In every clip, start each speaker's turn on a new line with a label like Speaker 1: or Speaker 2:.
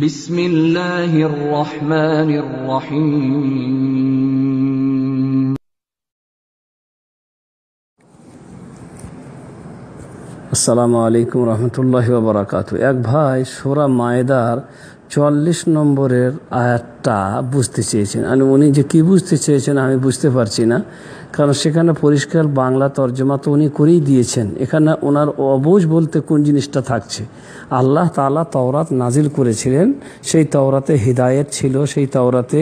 Speaker 1: বিসমিল্লাহির
Speaker 2: আসসালামু আলাইকুম রহমতুল্লাহ বারাকাতু। এক ভাই সোরা মায়েদার চল্লিশ নম্বরের আয়াতটা বুঝতে চেয়েছেন। আর উনি যে কি বুঝতে চেয়েছেন আমি বুঝতে পারছি না। কারণ সেখানে পরিষ্কার বাংলা তর্জমা তো উনি করেই দিয়েছেন। এখানে ওনার অবুঝ বলতে কোন জিনিসটা থাকছে? আল্লাহ তালা তওরাত নাজিল করেছিলেন। সেই তওরাতে হিদায়ত ছিল, সেই তওরাতে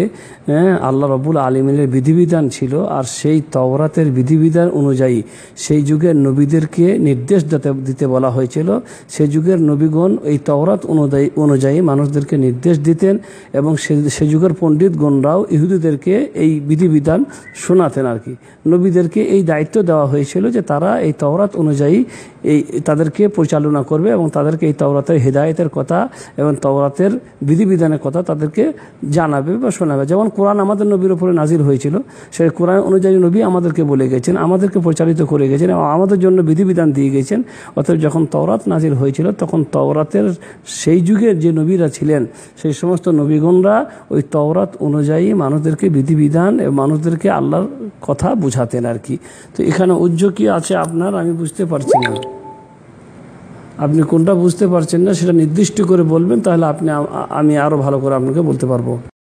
Speaker 2: আল্লাহ রবুল আলমিনের বিধিবিধান ছিল আর সেই তওরাতের বিধিবিধান অনুযায়ী সেই যুগের নবীদেরকে নির্দেশ দিতে বলা হয়েছিল। সেই যুগের নবীগণ এই তওরাত অনুযায়ী অনুযায়ী মানুষদেরকে নির্দেশ দিতেন এবং সে যুগের পণ্ডিতগণরাও ইহুদিদেরকে এই বিধিবিধান শোনাতেন আর কি। নবীদেরকে এই দায়িত্ব দেওয়া হয়েছিল যে তারা এই তওরাত অনুযায়ী এই তাদেরকে পরিচালনা করবে এবং তাদেরকে এই তওরাতের হেদায়েতের কথা এবং তওরাতের বিধিবিধানের কথা তাদেরকে জানাবে বা শোনাবে। যেমন কোরআন আমাদের নবীর উপরে নাজির হয়েছিল, সেই কোরআন অনুযায়ী নবী আমাদেরকে বলে গেছেন, আমাদেরকে পরিচালিত করে গেছেন এবং আমাদের জন্য বিধিবিধান দিয়ে গেছেন। অতএব যখন তওরাত নাজির হয়েছিল, তখন তওরাতের সেই যুগের যে নবীরা ছিলেন, সেই সমস্ত নবীগণরা ওই তওরাত অনুযায়ী মানুষদেরকে বিধিবিধান এবং মানুষদেরকে আল্লাহর কথা বুঝাতেন আর কি। তো এখানে উজ্জ কি আছে আপনার? আমি বুঝতে পারছি না। আপনি কোনটা বুঝতে পারছেন না সেটা নির্দিষ্ট করে বলবেন, তাহলে আপনি আমি আরও ভালো করে আপনাকে বলতে পারব।